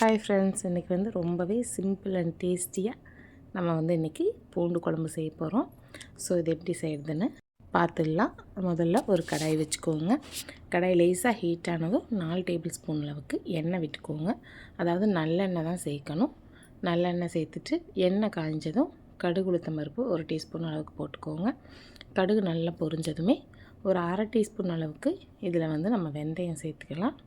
Hi friends இன்றைக்கி வந்து ரொம்பவே சிம்பிள் அண்ட் டேஸ்டியாக நம்ம வந்து இன்றைக்கி பூண்டு குழம்பு செய்ய போகிறோம் ஸோ இது எப்படி செய்கிறதுன்னு பார்த்துடலாம் முதல்ல ஒரு கடாய் வச்சுக்கோங்க. கடாய் லேஸாக ஹீட் ஆனதும் நாலு டேபிள் ஸ்பூன் அளவுக்கு எண்ணெய் விட்டுக்கோங்க. அதாவது நல்லெண்ணெய் தான் சேர்க்கணும். நல்லெண்ணெய் சேர்த்துட்டு எண்ணெய் காய்ஞ்சதும் கடுகு உளுத்தம் பருப்பு ஒரு டீஸ்பூன் அளவுக்கு போட்டுக்கோங்க. கடுகு நல்லா பொரிஞ்சதுமே ஒரு அரை டீஸ்பூன் அளவுக்கு இதில் வந்து நம்ம வெந்தயம் சேர்த்துக்கலாம்.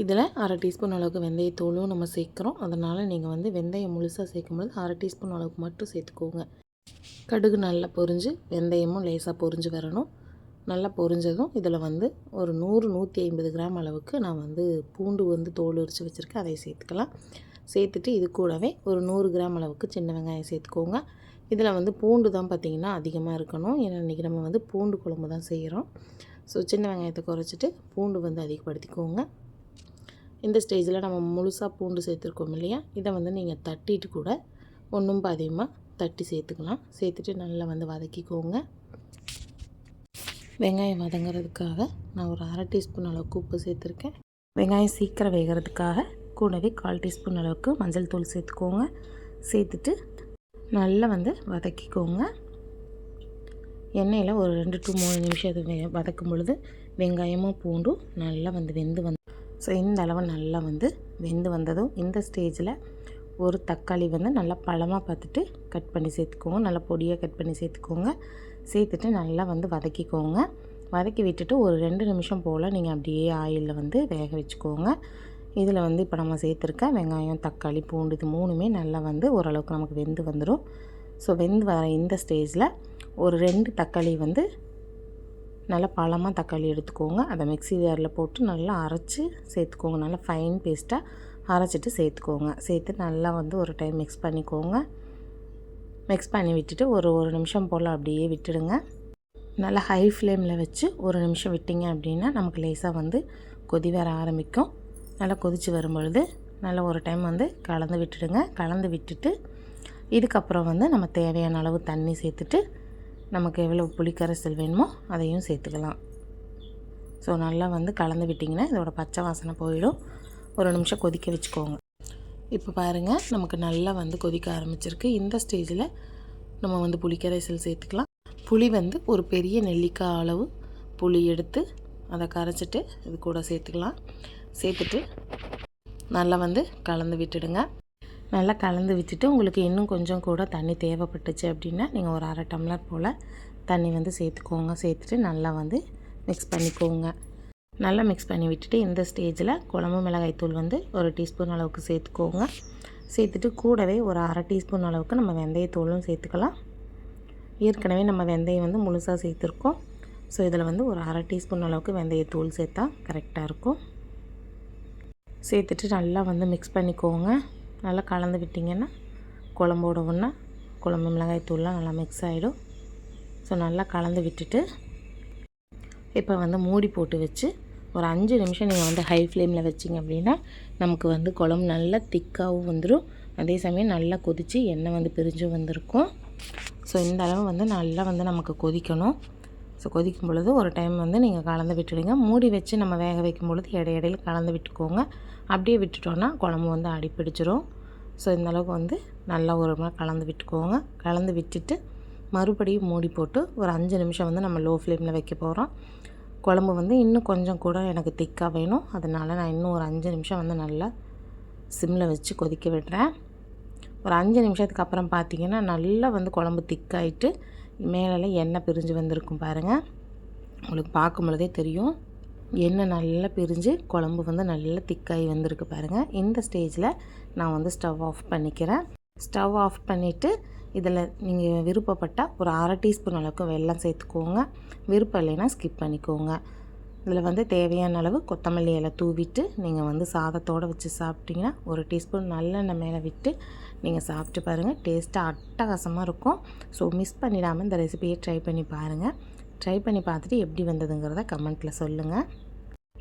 இதில் அரை டீஸ்பூன் அளவுக்கு வெந்தயத்தூளும் நம்ம சேர்க்குறோம். அதனால் நீங்கள் வந்து வெந்தயம் முழுசாக சேர்க்கும்போது அரை டீஸ்பூன் அளவுக்கு மட்டும் சேர்த்துக்கோங்க. கடுகு நல்லா பொரிஞ்சு வெந்தயமும் லேசாக பொரிஞ்சு வரணும். நல்லா பொரிஞ்சதும் இதில் வந்து ஒரு நூறு நூற்றி ஐம்பது கிராம் அளவுக்கு நான் வந்து பூண்டு வந்து தோல் உரித்து வச்சுருக்கேன். அதை சேர்த்துக்கலாம். சேர்த்துட்டு இது கூடவே ஒரு நூறு கிராம் அளவுக்கு சின்ன வெங்காயம் சேர்த்துக்கோங்க. இதில் வந்து பூண்டு தான் பார்த்திங்கன்னா அதிகமாக இருக்கணும். ஏன்னா இன்றைக்கி நம்ம வந்து பூண்டு குழம்பு தான் செய்கிறோம். ஸோ சின்ன வெங்காயத்தை குறைச்சிட்டு பூண்டு வந்து அதிகப்படுத்திக்கோங்க. இந்த ஸ்டேஜில் நம்ம முழுசாக பூண்டு சேர்த்துருக்கோம் இல்லையா? இதை வந்து நீங்கள் தட்டிட்டு கூட ஒன்றும் பாதியமாக தட்டி சேர்த்துக்கலாம். சேர்த்துட்டு நல்லா வந்து வதக்கிக்கோங்க. வெங்காயம் வதங்கிறதுக்காக நான் ஒரு அரை டீஸ்பூன் அளவுக்கு உப்பு சேர்த்துருக்கேன். வெங்காயம் சீக்கிரம் வேகிறதுக்காக கூடவே கால் டீஸ்பூன் அளவுக்கு மஞ்சள் தூள் சேர்த்துக்கோங்க. சேர்த்துட்டு நல்லா வந்து வதக்கிக்கோங்க. எண்ணெயில் ஒரு ரெண்டு டு மூணு நிமிஷம் அது வதக்கும் பொழுது வெங்காயமும் பூண்டும் நல்லா வந்து வெந்து வந்து ஸோ இந்த அளவு நல்லா வந்து வெந்து வந்ததும் இந்த ஸ்டேஜில் ஒரு தக்காளி வந்து நல்லா பழமாக பார்த்துட்டு கட் பண்ணி சேர்த்துக்கோங்க. நல்லா பொடியாக கட் பண்ணி சேர்த்துக்கோங்க. சேர்த்துட்டு நல்லா வந்து வதக்கிக்கோங்க. வதக்கி விட்டுட்டு ஒரு ரெண்டு நிமிஷம் போல் நீங்கள் அப்படியே ஆயிலில் வந்து வேக வச்சுக்கோங்க. இதில் வந்து இப்போ நம்ம சேர்த்துருக்க வெங்காயம் தக்காளி பூண்டு இது மூணுமே நல்லா வந்து ஓரளவுக்கு நமக்கு வெந்து வந்துடும் ஸோ வெந்து வர இந்த ஸ்டேஜில் ஒரு ரெண்டு தக்காளி வந்து நல்லா பழமாக தக்காளி எடுத்துக்கோங்க. அதை மிக்ஸி ஜாரில் போட்டு நல்லா அரைச்சி சேர்த்துக்கோங்க. நல்லா ஃபைன் பேஸ்ட்டாக அரைச்சிட்டு சேர்த்துக்கோங்க. சேர்த்து நல்லா வந்து ஒரு டைம் மிக்ஸ் பண்ணிக்கோங்க. மிக்ஸ் பண்ணி விட்டுட்டு ஒரு ஒரு நிமிஷம் போல் அப்படியே விட்டுடுங்க. நல்லா ஹை ஃப்ளேமில் வச்சு ஒரு நிமிஷம் விட்டிங்க அப்படின்னா நமக்கு லேசாக வந்து கொதி வர ஆரம்பிக்கும். நல்லா கொதித்து வரும்பொழுது நல்லா ஒரு டைம் வந்து கலந்து விட்டுடுங்க. கலந்து விட்டுட்டு இதுக்கப்புறம் வந்து நம்ம தேவையான அளவு தண்ணி சேர்த்துட்டு நமக்கு எவ்வளோ புளிக்கரைசல் வேணுமோ அதையும் சேர்த்துக்கலாம். ஸோ நல்லா வந்து கலந்து விட்டிங்கன்னா இதோட பச்சை வாசனை போயிடும். ஒரு நிமிஷம் கொதிக்க வச்சுக்கோங்க. இப்போ பாருங்கள் நமக்கு நல்லா வந்து கொதிக்க ஆரம்பிச்சிருக்கு. இந்த ஸ்டேஜில் நம்ம வந்து புளிக்கரைசல் சேர்த்துக்கலாம். புளி வந்து ஒரு பெரிய நெல்லிக்காய் அளவு புளி எடுத்து அதை கரைச்சிட்டு இது கூட சேர்த்துக்கலாம். சேர்த்துட்டு நல்லா வந்து கலந்து விட்டுடுங்க. நல்லா கலந்து வச்சுட்டு உங்களுக்கு இன்னும் கொஞ்சம் கூட தண்ணி தேவைப்பட்டுச்சு அப்படின்னா நீங்கள் ஒரு அரை டம்ளர் போல் தண்ணி வந்து சேர்த்துக்கோங்க. சேர்த்துட்டு நல்லா வந்து மிக்ஸ் பண்ணிக்கோங்க. நல்லா மிக்ஸ் பண்ணி விட்டுட்டு இந்த ஸ்டேஜில் குழம்பு மிளகாய் தூள் வந்து ஒரு டீஸ்பூன் அளவுக்கு சேர்த்துக்கோங்க. சேர்த்துட்டு கூடவே ஒரு அரை டீஸ்பூன் அளவுக்கு நம்ம வெந்தயத்தூளும் சேர்த்துக்கலாம். ஏற்கனவே நம்ம வெந்தயம் வந்து முழுசாக சேர்த்துருக்கோம். ஸோ இதில் வந்து ஒரு அரை டீஸ்பூன் அளவுக்கு வெந்தயத்தூள் சேர்த்தா கரெக்டாக இருக்கும். சேர்த்துட்டு நல்லா வந்து மிக்ஸ் பண்ணிக்கோங்க. நல்லா கலந்து விட்டிங்கன்னா குழம்போட ஒன்றா குழம்பு மிளகாய் தூள்லாம் நல்லா மிக்ஸ் ஆகிடும் ஸோ நல்லா கலந்து விட்டுட்டு இப்போ வந்து மூடி போட்டு வச்சு ஒரு அஞ்சு நிமிஷம் நீங்கள் வந்து ஹை ஃப்ளேமில் வச்சிங்க அப்படின்னா நமக்கு வந்து குழம்பு நல்லா திக்காகவும் வந்துடும் அதே சமயம் நல்லா கொதித்து எண்ணெய் வந்து பிரிஞ்சும் வந்திருக்கும். ஸோ இந்த அளவு வந்து நல்லா வந்து நமக்கு கொதிக்கணும். ஸோ கொதிக்கும் பொழுது ஒரு டைம் வந்து நீங்கள் கலந்து விட்டுடுங்க. மூடி வச்சு நம்ம வேக வைக்கும் பொழுது இடையிடையில் கலந்து விட்டுக்கோங்க. அப்படியே விட்டுட்டோன்னா குழம்பு வந்து அடிப்பிடிச்சிரும். ஸோ இந்தளவுக்கு வந்து நல்லா ஒரு முறை கலந்து விட்டுக்கோங்க. கலந்து விட்டுட்டு மறுபடியும் மூடி போட்டு ஒரு அஞ்சு நிமிஷம் வந்து நம்ம லோ ஃப்ளேமில் வைக்க போகிறோம் குழம்பு வந்து இன்னும் கொஞ்சம் கூட எனக்கு திக்காக வேணும். அதனால் நான் இன்னும் ஒரு அஞ்சு நிமிஷம் வந்து நல்லா சிம்மில் வச்சு கொதிக்க விடுறேன். ஒரு அஞ்சு நிமிஷத்துக்கு அப்புறம் பார்த்திங்கன்னா நல்லா வந்து குழம்பு திக்காயிட்டு மேலெல்லாம் எண்ணெய் பிரிஞ்சு வந்திருக்கும் பாருங்கள் உங்களுக்கு பார்க்கும் பொழுதே தெரியும். எண்ணெய் நல்லா பிரிஞ்சு குழம்பு வந்து நல்லா திக்காகி வந்திருக்கு பாருங்கள் இந்த ஸ்டேஜில் நான் வந்து ஸ்டவ் ஆஃப் பண்ணிக்கிறேன். ஸ்டவ் ஆஃப் பண்ணிவிட்டு இதில் நீங்கள் விருப்பப்பட்டால் ஒரு அரை டீஸ்பூன் அளவுக்கு வெள்ளம் சேர்த்துக்கோங்க. விருப்பம் இல்லைன்னா ஸ்கிப் பண்ணிக்கோங்க. இதில் வந்து தேவையான அளவு கொத்தமல்லி இலை தூவிட்டு நீங்கள் வந்து சாதத்தோடு வச்சு சாப்பிட்டிங்கன்னா ஒரு டீஸ்பூன் நல்லெண்ணெய் மேலே விட்டு நீங்கள் சாப்பிட்டு பாருங்கள். டேஸ்ட்டாக அட்டகாசமாக இருக்கும். ஸோ மிஸ் பண்ணிடாமல் இந்த ரெசிபியை ட்ரை பண்ணி பாருங்கள். ட்ரை பண்ணி பார்த்துட்டு எப்படி வந்ததுங்கிறத கமெண்ட்டில் சொல்லுங்கள்.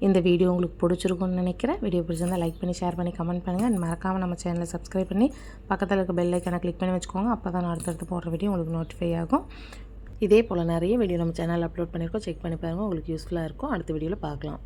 இந்த வீடியோ உங்களுக்கு பிடிச்சிருக்கும்னு நினைக்கிறேன். வீடியோ பிடிச்சிருந்தால் லைக் பண்ணி ஷேர் பண்ணி கமெண்ட் பண்ணுங்கள். மறக்காமல் நம்ம சேனலை சப்ஸ்கிரைப் பண்ணி பக்கத்தில் இருக்க பெல் ஐக்கனை கிளிக் பண்ணி வச்சுக்கோங்க. அப்போ தான் நான் அடுத்தடுத்து போடுற வீடியோ உங்களுக்கு நோட்டிஃபை ஆகும். இதே போல் நிறைய வீடியோ நம்ம சேனலில் அப்லோட் பண்ணியிருக்கோம். செக் பண்ணி பாருங்கள் உங்களுக்கு யூஸ்ஃபுல்லாக இருக்கும். அடுத்த வீடியோவில் பார்க்கலாம்.